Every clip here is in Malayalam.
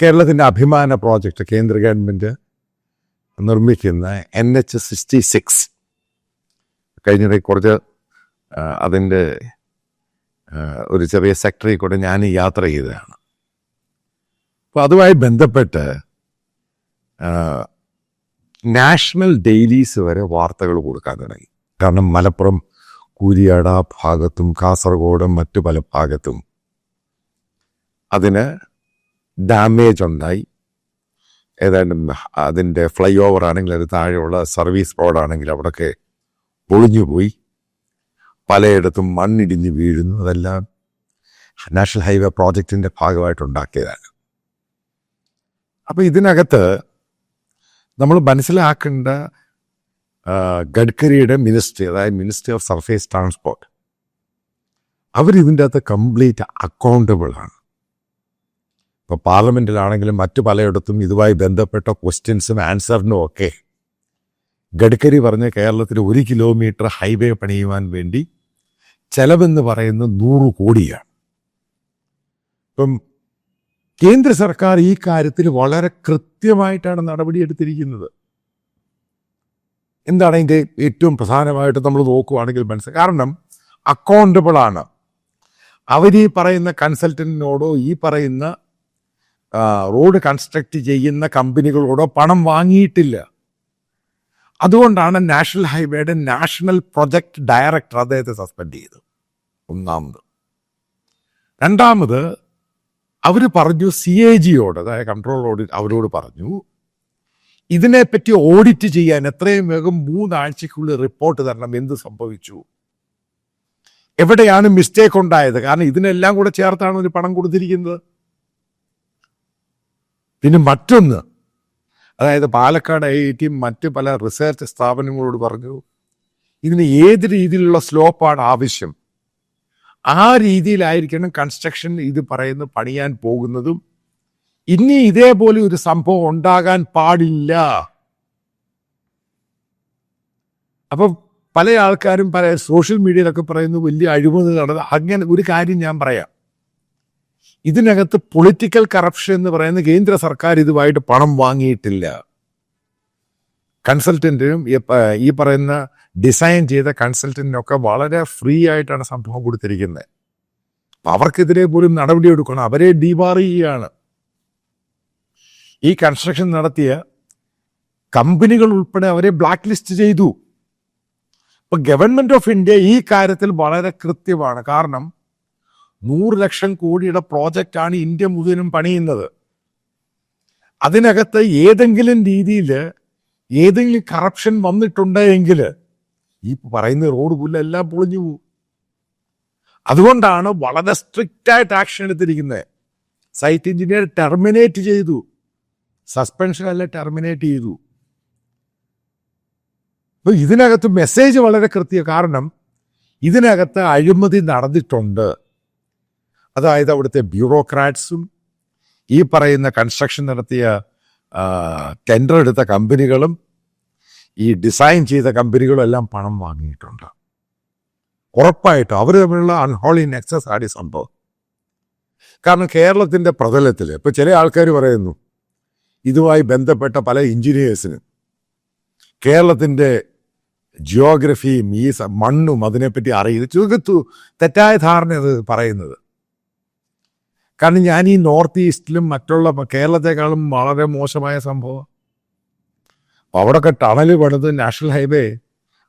കേരളത്തിന്റെ അഭിമാന പ്രോജക്റ്റ് കേന്ദ്ര ഗവൺമെന്റ് നിർമ്മിക്കുന്ന എൻ എച്ച് സിക്സ്റ്റി സിക്സ്. കഴിഞ്ഞിടെ കുറച്ച് അതിന്റെ ഒരു ചെറിയ സെക്ടറിൽ കൂടെ ഞാൻ യാത്ര ചെയ്തതാണ്. അപ്പോൾ അതുമായി ബന്ധപ്പെട്ട് നാഷണൽ ഡെയിലീസ് വരെ വാർത്തകൾ കൊടുക്കാൻ തുടങ്ങി. കാരണം മലപ്പുറം കൂരിയാട ഭാഗത്തും കാസർഗോഡും മറ്റു പല ഭാഗത്തും അതിന് ഡാമേജ് ഉണ്ടായി. ഏതാണ്ട് അതിന്റെ ഫ്ലൈ ഓവർ ആണെങ്കിൽ അത് താഴെയുള്ള സർവീസ് റോഡാണെങ്കിൽ അവിടെയൊക്കെ പൊളിഞ്ഞുപോയി പലയിടത്തും മണ്ണിടിഞ്ഞ് വീഴുന്നു. അതെല്ലാം നാഷണൽ ഹൈവേ പ്രോജക്റ്റിന്റെ ഭാഗമായിട്ട് ഉണ്ടാക്കിയതാണ്. അപ്പോൾ ഇതിനകത്ത് നമ്മൾ മനസ്സിലാക്കേണ്ട ഗഡ്കരിയുടെ മിനിസ്ട്രി അതായത് മിനിസ്ട്രി ഓഫ് സർഫേസ് ട്രാൻസ്പോർട്ട് അവരിതിന്റെ അകത്ത് കംപ്ലീറ്റ് അക്കൗണ്ടബിൾ ആണ്. ഇപ്പോൾ പാർലമെന്റിലാണെങ്കിലും മറ്റു പലയിടത്തും ഇതുമായി ബന്ധപ്പെട്ട ക്വസ്റ്റ്യൻസും ആൻസറിനും ഒക്കെ ഗഡ്കരി പറഞ്ഞ കേരളത്തിൽ ഒരു കിലോമീറ്റർ ഹൈവേ പണിയുവാൻ വേണ്ടി ചെലവെന്ന് പറയുന്ന നൂറ് കോടിയാണ്. ഇപ്പം കേന്ദ്ര സർക്കാർ ഈ കാര്യത്തിൽ വളരെ കൃത്യമായിട്ടാണ് നടപടിയെടുത്തിരിക്കുന്നത്. എന്താണ് അതിന്റെ ഏറ്റവും പ്രധാനമായിട്ട് നമ്മൾ നോക്കുകയാണെങ്കിൽ മനസ്സിലാക്കുക കാരണം അക്കൗണ്ടബിൾ ആണ്. അവർ ഈ പറയുന്ന കൺസൾട്ടന്റിനോടോ ഈ പറയുന്ന റോഡ് കൺസ്ട്രക്റ്റ് ചെയ്യുന്ന കമ്പനികളോടോ പണം വാങ്ങിയിട്ടില്ല. അതുകൊണ്ടാണ് നാഷണൽ ഹൈവേയുടെ നാഷണൽ പ്രൊജക്ട് ഡയറക്ടർ അദ്ദേഹത്തെ സസ്പെൻഡ് ചെയ്തത്. ഒന്നാമത്. രണ്ടാമത് അവർ പറഞ്ഞു സി എ ജിയോട് അതായത് കൺട്രോൾ ഓഡിറ്റ് അവരോട് പറഞ്ഞു ഇതിനെപ്പറ്റി ഓഡിറ്റ് ചെയ്യാൻ എത്രയും വേഗം മൂന്നാഴ്ചക്കുള്ളിൽ റിപ്പോർട്ട് തരണം എന്ത് സംഭവിച്ചു? എവിടെയാണ് മിസ്റ്റേക്ക് ഉണ്ടായത്? കാരണം ഇതിനെല്ലാം കൂടെ ചേർത്താണ് ഒരു പണം കൊടുത്തിരിക്കുന്നത്. പിന്നെ മറ്റൊന്ന്. അതായത് പാലക്കാട് ഐ ഐ ടിയും മറ്റ് പല റിസർച്ച് സ്ഥാപനങ്ങളോട് പറഞ്ഞു ഇതിന് ഏത് രീതിയിലുള്ള സ്ലോപ്പാണ് ആവശ്യം? ആ രീതിയിലായിരിക്കണം കൺസ്ട്രക്ഷൻ ഇത് പറയുന്ന പണിയാൻ പോകുന്നതും. ഇനി ഇതേപോലെ ഒരു സംഭവം ഉണ്ടാകാൻ പാടില്ല. അപ്പം പല ആൾക്കാരും പല സോഷ്യൽ മീഡിയയിലൊക്കെ പറയുന്നു വലിയ അഴിമതി നടന്നത് അങ്ങനെ ഒരു കാര്യം ഞാൻ പറയാം. ഇതിനകത്ത് പൊളിറ്റിക്കൽ കറപ്ഷൻ എന്ന് പറയുന്ന കേന്ദ്ര സർക്കാർ ഇതുമായിട്ട് പണം വാങ്ങിയിട്ടില്ല. കൺസൾട്ടന്റിനും ഈ പറയുന്ന ഡിസൈൻ ചെയ്ത കൺസൾട്ടന്റിനൊക്കെ വളരെ ഫ്രീ ആയിട്ടാണ് സംഭവം കൊടുത്തിരിക്കുന്നത് അപ്പം അവർക്കെതിരെ പോലും നടപടി എടുക്കണം. അവരെ ഡിബാർ ചെയ്യുകയാണ് ഈ കൺസ്ട്രക്ഷൻ നടത്തിയ കമ്പനികൾ ഉൾപ്പെടെ അവരെ ബ്ലാക്ക് ലിസ്റ്റ് ചെയ്തു. ഇപ്പൊ ഗവൺമെന്റ് ഓഫ് ഇന്ത്യ ഈ കാര്യത്തിൽ വളരെ കൃത്യമാണ്. കാരണം നൂറ് ലക്ഷം കോടിയുടെ പ്രോജക്റ്റാണ് ഇന്ത്യ മുഴുവനും പണിയുന്നത്. അതിനകത്ത് ഏതെങ്കിലും രീതിയിൽ ഏതെങ്കിലും കറപ്ഷൻ വന്നിട്ടുണ്ടെങ്കിൽ ഈ പറയുന്ന റോഡ് പുല്ലെല്ലാം പൊളിഞ്ഞു പോകും അതുകൊണ്ടാണ് വളരെ സ്ട്രിക്റ്റ് ആയിട്ട് ആക്ഷൻ എടുത്തിരിക്കുന്നത്. സൈറ്റ് എഞ്ചിനീയർ ടെർമിനേറ്റ് ചെയ്തു. സസ്പെൻഷൻ അല്ല ടെർമിനേറ്റ് ചെയ്തു. അപ്പൊ ഇതിനകത്ത് മെസ്സേജ് വളരെ കൃത്യ കാരണം ഇതിനകത്ത് അഴിമതി നടന്നിട്ടുണ്ട്. അതായത് അവിടുത്തെ ബ്യൂറോക്രാറ്റ്സും ഈ പറയുന്ന കൺസ്ട്രക്ഷൻ നടത്തിയ ടെൻഡർ എടുത്ത കമ്പനികളും ഈ ഡിസൈൻ ചെയ്ത കമ്പനികളും എല്ലാം പണം വാങ്ങിയിട്ടുണ്ട്. ഉറപ്പായിട്ടും അവർ തമ്മിലുള്ള അൺഹോളി നെക്സസ് ആടി സംഭവം. കാരണം കേരളത്തിന്റെ പ്രതലത്തിൽ ഇപ്പം ചില ആൾക്കാർ പറയുന്നു ഇതുമായി ബന്ധപ്പെട്ട പല എഞ്ചിനീയേഴ്സിനും കേരളത്തിന്റെ ജിയോഗ്രഫിയും ഈ മണ്ണും അതിനെപ്പറ്റി അറിയുന്നത് ചുരുക്കത്തു തെറ്റായ ധാരണ പറയുന്നത്. കാരണം ഞാൻ ഈ നോർത്ത് ഈസ്റ്റിലും മറ്റുള്ള കേരളത്തെക്കാളും വളരെ മോശമായ സംഭവം. അവിടെയൊക്കെ ടണൽ പണിത് നാഷണൽ ഹൈവേ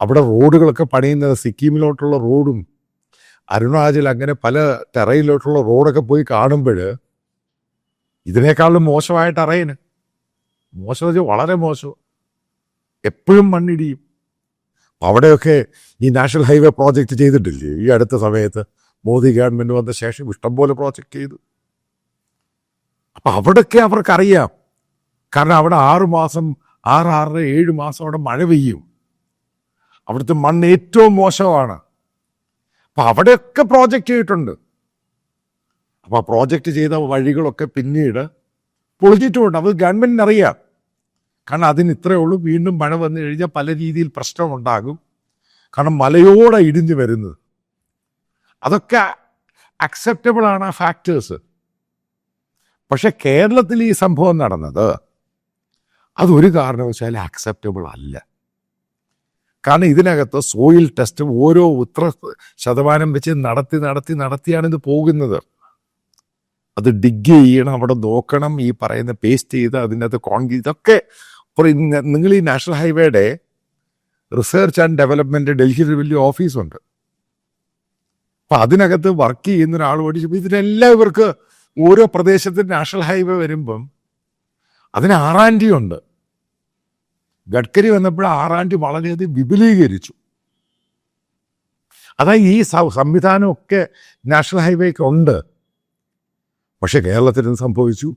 അവിടെ റോഡുകളൊക്കെ പണിയുന്നത് സിക്കിമിലോട്ടുള്ള റോഡും അരുണാചൽ അങ്ങനെ പല ടെറയിലോട്ടുള്ള റോഡൊക്കെ പോയി കാണുമ്പോൾ ഇതിനേക്കാളും മോശമായ ടെറയിന് മോശം വെച്ചാൽ വളരെ മോശം. എപ്പോഴും മണ്ണിടിയും. അവിടെയൊക്കെ ഈ നാഷണൽ ഹൈവേ പ്രോജക്റ്റ് ചെയ്തിട്ടില്ലേ? ഈ അടുത്ത സമയത്ത് മോദി ഗവൺമെന്റ് വന്ന ശേഷം ഇഷ്ടംപോലെ പ്രോജക്റ്റ് ചെയ്തു. അപ്പൊ അവിടൊക്കെ അവർക്കറിയാം. കാരണം അവിടെ ആറു മാസം ആറ് ആറര ഏഴ് മാസം അവിടെ മഴ പെയ്യും. അവിടുത്തെ മണ്ണ് ഏറ്റവും മോശമാണ്. അപ്പൊ അവിടെയൊക്കെ പ്രോജക്റ്റ് ചെയ്തിട്ടുണ്ട്. അപ്പൊ ആ പ്രോജക്റ്റ് ചെയ്ത വഴികളൊക്കെ പിന്നീട് പൊളിച്ചിട്ടുമുണ്ട് അത് ഗവൺമെന്റിന് അറിയാം കാരണം അതിന് ഇത്രയേ ഉള്ളൂ. വീണ്ടും മഴ വന്നു കഴിഞ്ഞാൽ പല രീതിയിൽ പ്രശ്നമുണ്ടാകും. കാരണം മലയോടെ ഇടിഞ്ഞു വരുന്നത്. അതൊക്കെ അക്സെപ്റ്റബിൾ ആണ് ആ ഫാക്ടേഴ്സ് പക്ഷെ കേരളത്തിൽ ഈ സംഭവം നടന്നത് അതൊരു കാരണവശാലും അക്സെപ്റ്റബിൾ അല്ല. കാരണം ഇതിനകത്ത് സോയിൽ ടെസ്റ്റ് ഓരോ ഇത്ര ശതമാനം വെച്ച് നടത്തി നടത്തി നടത്തിയാണ് ഇത് പോകുന്നത്. അത് ഡിഗ് ചെയ്യണം അവിടെ നോക്കണം ഈ പറയുന്ന പേസ്റ്റ് ചെയ്ത് അതിനകത്ത് കോൺക്രീറ്റ് ഇതൊക്കെ നിങ്ങൾ ഈ നാഷണൽ ഹൈവേയുടെ റിസർച്ച് ആൻഡ് ഡെവലപ്മെന്റ് ഡൽഹിയിൽ വലിയ ഓഫീസുണ്ട് അപ്പൊ അതിനകത്ത് വർക്ക് ചെയ്യുന്ന ഒരാൾ പഠിച്ചപ്പോൾ ഇതിനെല്ലാം ഇവർക്ക് ഓരോ പ്രദേശത്തും നാഷണൽ ഹൈവേ വരുമ്പം അതിന് ആറാൻഡി ഉണ്ട്. ഗഡ്കരി വന്നപ്പോൾ ആറാൻഡി വളരെയധികം വിപുലീകരിച്ചു. അതായത് ഈ സംവിധാനമൊക്കെ നാഷണൽ ഹൈവേക്ക് ഉണ്ട്. പക്ഷെ കേരളത്തിൽ എന്ത് സംഭവിച്ചു?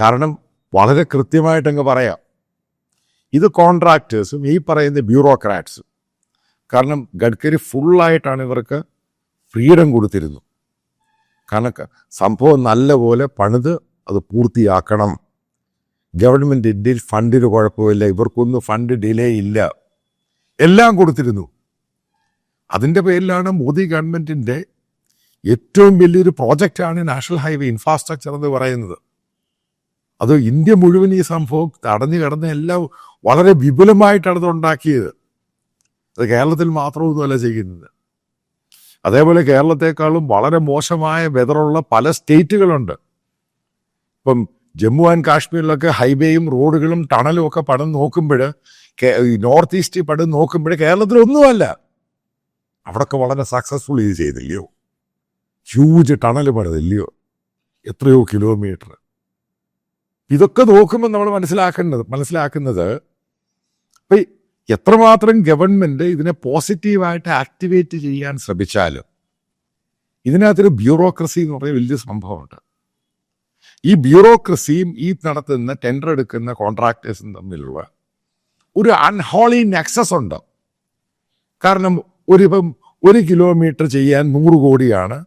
കാരണം വളരെ കൃത്യമായിട്ടങ്ങ് പറയാം. ഇത് കോൺട്രാക്ടേഴ്സും ഈ പറയുന്ന ബ്യൂറോക്രാറ്റ്സും. കാരണം ഗഡ്കരി ഫുള്ളായിട്ടാണ് ഇവർക്ക് ഫ്രീഡം കൊടുത്തിരുന്നു കാരണം സംഭവം സംഭവം നല്ലപോലെ പണിത് അത് പൂർത്തിയാക്കണം. ഗവൺമെന്റ് ഇന്ത്യയിൽ ഫണ്ടിന് കുഴപ്പമില്ല. ഇവർക്കൊന്നും ഫണ്ട് ഡിലേ ഇല്ല. എല്ലാം കൊടുത്തിരുന്നു. അതിന്റെ പേരിലാണ് മോദി ഗവൺമെന്റിന്റെ ഏറ്റവും വലിയൊരു പ്രോജക്റ്റാണ് നാഷണൽ ഹൈവേ ഇൻഫ്രാസ്ട്രക്ചർ എന്ന് പറയുന്നത്. അത് ഇന്ത്യ മുഴുവൻ ഈ സംഭവം തടഞ്ഞു കിടന്ന് എല്ലാം വളരെ വിപുലമായിട്ടാണ് അത് ഉണ്ടാക്കിയത്. അത് കേരളത്തിൽ മാത്രമൊന്നുമല്ല ചെയ്യുന്നത്. അതേപോലെ കേരളത്തെക്കാളും വളരെ മോശമായ വെതറുള്ള പല സ്റ്റേറ്റുകളുണ്ട് ഇപ്പം ജമ്മു ആൻഡ് കാശ്മീരിലൊക്കെ ഹൈവേയും റോഡുകളും ടണലും ഒക്കെ പടം നോക്കുമ്പോൾ നോർത്ത് ഈസ്റ്റ് പടം നോക്കുമ്പോൾ കേരളത്തിലൊന്നുമല്ല അവിടൊക്കെ വളരെ സക്സസ്ഫുൾ ഇത് ചെയ്തില്ലയോ? Huge tunnel പണിതില്ലയോ? എത്രയോ കിലോമീറ്റർ ഇതൊക്കെ നോക്കുമ്പോൾ നമ്മൾ മനസ്സിലാക്കേണ്ടത് മനസ്സിലാക്കുന്നത് ഇപ്പൊ എത്രമാത്രം ഗവൺമെന്റ് ഇതിനെ പോസിറ്റീവായിട്ട് ആക്ടിവേറ്റ് ചെയ്യാൻ ശ്രമിച്ചാലും ഇതിനകത്തൊരു ബ്യൂറോക്രസി എന്ന് പറയുന്ന വലിയ സംഭവമുണ്ട്. ഈ ബ്യൂറോക്രസിയും ഈ നടത്തുന്ന ടെൻഡർ എടുക്കുന്ന കോൺട്രാക്ടേഴ്സും തമ്മിലുള്ള ഒരു അൺഹോളി നെക്സസ് ഉണ്ട്. കാരണം ഒരിപ്പം ഒരു കിലോമീറ്റർ ചെയ്യാൻ നൂറ് കോടിയാണ്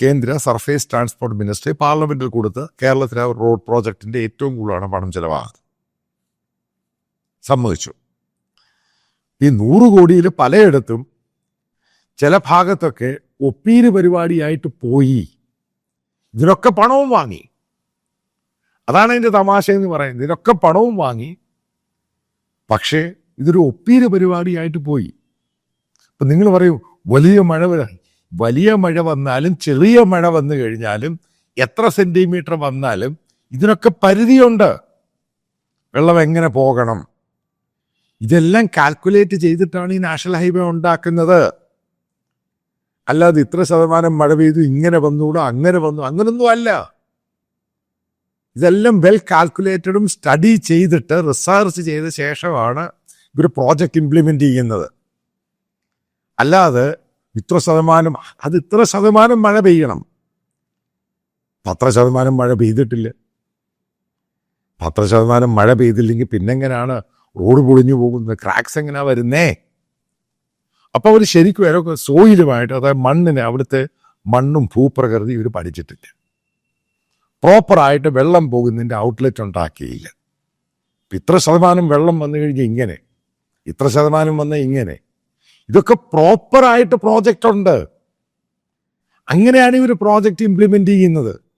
കേന്ദ്ര സർഫേസ് ട്രാൻസ്പോർട്ട് മിനിസ്ട്രി പാർലമെന്റിൽ കൊടുത്ത് കേരളത്തിലെ റോഡ് പ്രോജക്റ്റിന്റെ ഏറ്റവും കൂടുതലാണ് പണം ചെലവാകുന്നത്. സമ്മതിച്ചു. ഈ നൂറ് കോടിയിൽ പലയിടത്തും ചില ഭാഗത്തൊക്കെ ഒപ്പീര് പരിപാടിയായിട്ട് പോയി. ഇതിനൊക്കെ പണവും വാങ്ങി. അതാണ് അതിന്റെ തമാശ എന്ന് പറയുന്നത്. ഇതിനൊക്കെ പണവും വാങ്ങി. പക്ഷേ ഇതൊരു ഒപ്പീര് പരിപാടിയായിട്ട് പോയി. അപ്പം നിങ്ങൾ പറയൂ വലിയ മഴ വലിയ മഴ വന്നാലും ചെറിയ മഴ വന്നു കഴിഞ്ഞാലും എത്ര സെന്റിമീറ്റർ വന്നാലും ഇതിനൊക്കെ പരിധിയുണ്ട്. വെള്ളം എങ്ങനെ പോകണം? ഇതെല്ലാം കാൽക്കുലേറ്റ് ചെയ്തിട്ടാണ് ഈ നാഷണൽ ഹൈവേ ഉണ്ടാക്കുന്നത്. അല്ലാതെ ഇത്ര ശതമാനം മഴ പെയ്തു ഇങ്ങനെ വന്നുകൂടാ അങ്ങനെ വന്നു അങ്ങനൊന്നും അല്ല. ഇതെല്ലാം വെൽ കാൽക്കുലേറ്റഡും സ്റ്റഡി ചെയ്തിട്ട് റിസർച്ച് ചെയ്ത ശേഷമാണ് ഇവർ പ്രോജക്റ്റ് ഇംപ്ലിമെന്റ് ചെയ്യുന്നത്. അല്ലാതെ ഇത്ര ശതമാനം അത് ഇത്ര ശതമാനം മഴ പെയ്യണം. പത്ര ശതമാനം മഴ പെയ്തിട്ടില്ല. പത്ര ശതമാനം മഴ പെയ്തില്ലെങ്കിൽ പിന്നെങ്ങനെയാണ് റോഡ് പൊളിഞ്ഞു പോകുന്നത് ക്രാക്സ് എങ്ങനെയാ വരുന്നേ? അപ്പൊ അവർ ശരിക്കും അതൊക്കെ സോയിലുമായിട്ട് അതായത് മണ്ണിനെ അവിടുത്തെ മണ്ണും ഭൂപ്രകൃതി ഇവർ പഠിച്ചിട്ടില്ല. പ്രോപ്പറായിട്ട് വെള്ളം പോകുന്നതിന്റെ ഔട്ട്ലെറ്റ് ഉണ്ടാക്കിയില്ല. ഇത്ര ശതമാനം വെള്ളം വന്നു കഴിഞ്ഞാൽ ഇങ്ങനെ. ഇത്ര ശതമാനം വന്ന ഇങ്ങനെ. ഇതൊക്കെ പ്രോപ്പറായിട്ട് പ്രോജക്റ്റ് ഉണ്ട്. അങ്ങനെയാണ് ഇവർ പ്രോജക്റ്റ് ഇംപ്ലിമെന്റ് ചെയ്യുന്നത്.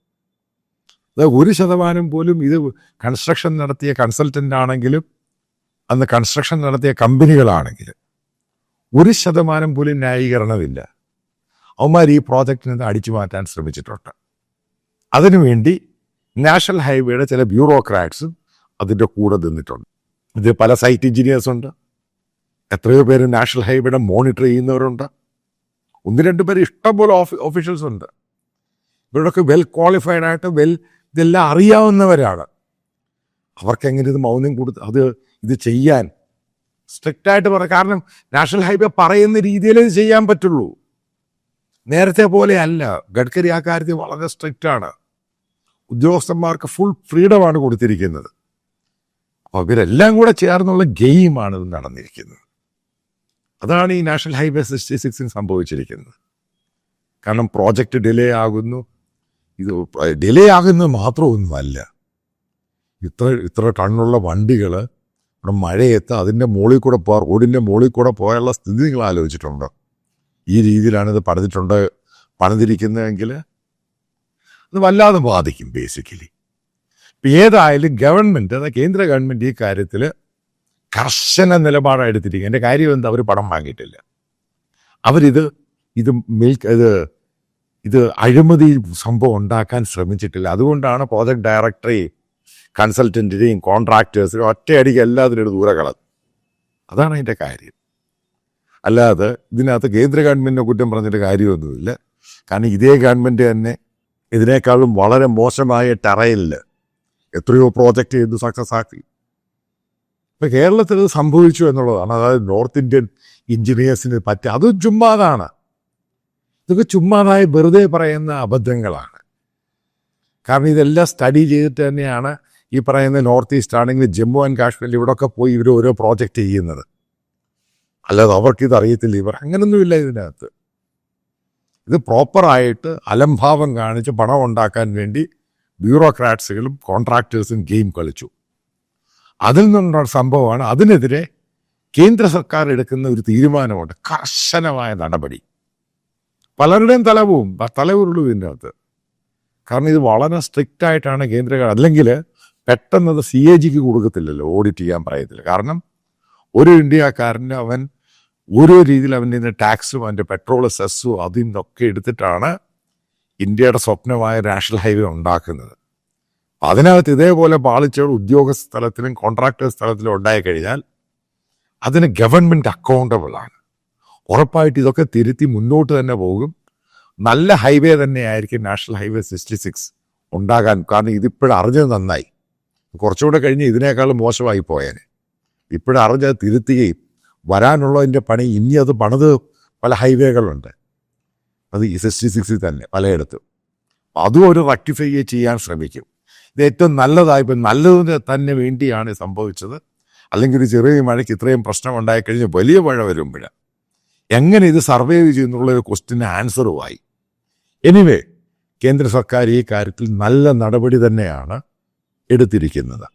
ഒരു ശതമാനം പോലും ഇത് കൺസ്ട്രക്ഷൻ നടത്തിയ കൺസൾട്ടന്റ് ആണെങ്കിലും അന്ന് കൺസ്ട്രക്ഷൻ നടത്തിയ കമ്പനികളാണെങ്കിൽ ഒരു ശതമാനം പോലും ന്യായീകരണമില്ല. അവന്മാർ ഈ പ്രോജക്റ്റിൽ നിന്ന് അടിച്ചു മാറ്റാൻ ശ്രമിച്ചിട്ടുണ്ട്. അതിനുവേണ്ടി നാഷണൽ ഹൈവേയുടെ ചില ബ്യൂറോക്രാറ്റ്സും അതിന്റെ കൂടെ നിന്നിട്ടുണ്ട്. ഇത് പല സൈറ്റ് എഞ്ചിനീയേഴ്സ് ഉണ്ട്. എത്രയോ പേര് നാഷണൽ ഹൈവേയുടെ മോണിറ്റർ ചെയ്യുന്നവരുണ്ട്. ഒന്ന് രണ്ട് പേര് ഇഷ്ടംപോലെ ഓഫ് ഓഫീഷ്യൽസ് ഉണ്ട്. ഇവരുടെയൊക്കെ വെൽ ക്വാളിഫൈഡ് ആയിട്ട് വെൽ ഇതെല്ലാം അറിയാവുന്നവരാണ്. അവർക്ക് എങ്ങനെ ഇത് മൗനം കൊടുത്ത് അത് ഇത് ചെയ്യാൻ. സ്ട്രിക്റ്റ് ആയിട്ട് പറ കാരണം നാഷണൽ ഹൈവേ പറയുന്ന രീതിയിൽ ഇത് ചെയ്യാൻ പറ്റുള്ളൂ. നേരത്തെ പോലെ അല്ല. ഗഡ്കരി ആ കാര്യത്തിൽ വളരെ സ്ട്രിക്റ്റ് ആണ്. ഉദ്യോഗസ്ഥന്മാർക്ക് ഫുൾ ഫ്രീഡം ആണ് കൊടുത്തിരിക്കുന്നത്. അപ്പോൾ ഇവരെല്ലാം കൂടെ ചേർന്നുള്ള ഗെയിമാണ് ഇത് നടന്നിരിക്കുന്നത്. അതാണ് ഈ നാഷണൽ ഹൈവേ സിക്സ്റ്റി സിക്സിന് സംഭവിച്ചിരിക്കുന്നത്. കാരണം പ്രോജക്റ്റ് ഡിലേ ആകുന്നു. ഇത് ഡിലേ ആകുന്നത് മാത്രമൊന്നുമല്ല. ഇത്ര ഇത്ര ടണ്ണുള്ള വണ്ടികൾ ഇവിടെ മഴയത്ത് അതിന്റെ മുകളിൽ കൂടെ പോ റോഡിന്റെ മുകളിൽ കൂടെ പോകാനുള്ള സ്ഥിതി നിങ്ങൾ ആലോചിച്ചിട്ടുണ്ടോ? ഈ രീതിയിലാണ് ഇത് പണിതിട്ടുണ്ട് പണിതിരിക്കുന്നതെങ്കിൽ അത് വല്ലാതെ ബാധിക്കും ബേസിക്കലി ഇപ്പം ഏതായാലും ഗവൺമെന്റ് അതായത് കേന്ദ്ര ഗവൺമെന്റ് ഈ കാര്യത്തിൽ കർശന നിലപാടെടുത്തിരിക്കുക എന്റെ കാര്യം എന്താ? അവർ പണം വാങ്ങിയിട്ടില്ല. അവരിത് ഇത് മിൽക്ക് ഇത് ഇത് അഴിമതി സംഭവം ഉണ്ടാക്കാൻ ശ്രമിച്ചിട്ടില്ല. അതുകൊണ്ടാണ് പ്രോജക്ട് ഡയറക്ടറെയും കൺസൾട്ടന്റിനെയും കോൺട്രാക്ടേഴ്സിനും ഒറ്റയടിക്ക് എല്ലാത്തിനും ഒരു ദൂരെ കളഞ്ഞു. അതാണ് അതിന്റെ കാര്യം. അല്ലാതെ ഇതിനകത്ത് കേന്ദ്ര ഗവൺമെന്റിനെ കുറ്റം പറഞ്ഞിട്ട് കാര്യമൊന്നുമില്ല. കാരണം ഇതേ ഗവൺമെന്റ് തന്നെ ഇതിനേക്കാളും വളരെ മോശമായ ടെറയിലിൽ എത്രയോ പ്രോജക്റ്റ് ചെയ്ത് സക്സസ് ആക്കി. ഇപ്പം കേരളത്തിൽ ഇത് സംഭവിച്ചു എന്നുള്ളതാണ്. അതായത് നോർത്ത് ഇന്ത്യൻ എഞ്ചിനീയേഴ്സിന് പറ്റി അതും ചുമ്മാതാണ്. ഇതൊക്കെ ചുമ്മാതായി വെറുതെ പറയുന്ന അബദ്ധങ്ങളാണ്. കാരണം ഇതെല്ലാം സ്റ്റഡി ചെയ്തിട്ട് തന്നെയാണ് ഈ പറയുന്ന നോർത്ത് ഈസ്റ്റ് ആണെങ്കിൽ ജമ്മു ആൻഡ് കാശ്മീരിൽ ഇവിടെയൊക്കെ പോയി ഇവർ ഓരോ പ്രോജക്റ്റ് ചെയ്യുന്നത്. അല്ലാതെ അവർക്ക് ഇത് അറിയത്തില്ല. ഇവർ അങ്ങനൊന്നുമില്ല ഇതിനകത്ത്. ഇത് പ്രോപ്പറായിട്ട് അലംഭാവം കാണിച്ച് പണം ഉണ്ടാക്കാൻ വേണ്ടി ബ്യൂറോക്രാറ്റ്സുകളും കോൺട്രാക്ടേഴ്സും ഗെയിം കളിച്ചു. അതിൽ നിന്നുള്ള സംഭവമാണ്. അതിനെതിരെ കേന്ദ്ര സർക്കാർ എടുക്കുന്ന ഒരു തീരുമാനമുണ്ട്. കർശനമായ നടപടി. പലരുടെയും തലവും തലവുരുള്ളൂ ഇതിനകത്ത്. കാരണം ഇത് വളരെ സ്ട്രിക്റ്റ് ആയിട്ടാണ് കേന്ദ്ര അല്ലെങ്കിൽ പെട്ടെന്ന് അത് സി എ ജിക്ക് കൊടുക്കത്തില്ലല്ലോ ഓഡിറ്റ് ചെയ്യാൻ പറയത്തില്ല. കാരണം ഒരു ഇന്ത്യക്കാരന് അവൻ ഓരോ രീതിയിൽ അവന്റെ നിന്ന് ടാക്സും അവന്റെ പെട്രോൾ സെസ്സും അതിൽ നിന്നൊക്കെ എടുത്തിട്ടാണ് ഇന്ത്യയുടെ സ്വപ്നമായ നാഷണൽ ഹൈവേ ഉണ്ടാക്കുന്നത്. അതിനകത്ത് ഇതേപോലെ പാളിച്ചകൾ ഉദ്യോഗസ്ഥ തലത്തിലും കോൺട്രാക്ടർ തലത്തിലും ഉണ്ടായി കഴിഞ്ഞാൽ അതിന് ഗവൺമെന്റ് അക്കൗണ്ടബിളാണ് ഉറപ്പായിട്ട് ഇതൊക്കെ തിരുത്തി മുന്നോട്ട് തന്നെ പോകും. നല്ല ഹൈവേ തന്നെയായിരിക്കും നാഷണൽ ഹൈവേ സിക്സ്റ്റി സിക്സ് ഉണ്ടാകാൻ. കാരണം ഇതിപ്പോഴും അറിഞ്ഞത് നന്നായി. കുറച്ചുകൂടെ കഴിഞ്ഞ് ഇതിനേക്കാളും മോശമായി പോയേനെ. ഇപ്പോഴും അറിഞ്ഞത് തിരുത്തുകയും വരാനുള്ളതിന്റെ പണി ഇനി അത് പണിത് പല ഹൈവേകളുണ്ട്. അത് ഈ സിക്സ്റ്റി സിക്സിൽ തന്നെ പലയിടത്തും. അതും ഒരു റക്ടിഫൈ ചെയ്യാൻ ശ്രമിക്കും. ഇത് ഏറ്റവും നല്ലതായി ഇപ്പം നല്ലതിന് തന്നെ വേണ്ടിയാണ് സംഭവിച്ചത്. അല്ലെങ്കിൽ ഒരു ചെറിയ മഴയ്ക്ക് ഇത്രയും പ്രശ്നം ഉണ്ടായിക്കഴിഞ്ഞ് വലിയ മഴ വരുമ്പോഴ. എങ്ങനെ ഇത് സർവൈവ് ചെയ്യുന്നുള്ളൊരു ക്വസ്റ്റിന് ആൻസറുമായി. എനിവേ കേന്ദ്ര സർക്കാർ ഈ കാര്യത്തിൽ നല്ല നടപടി തന്നെയാണ് എടുത്തിരിക്കുന്നത്.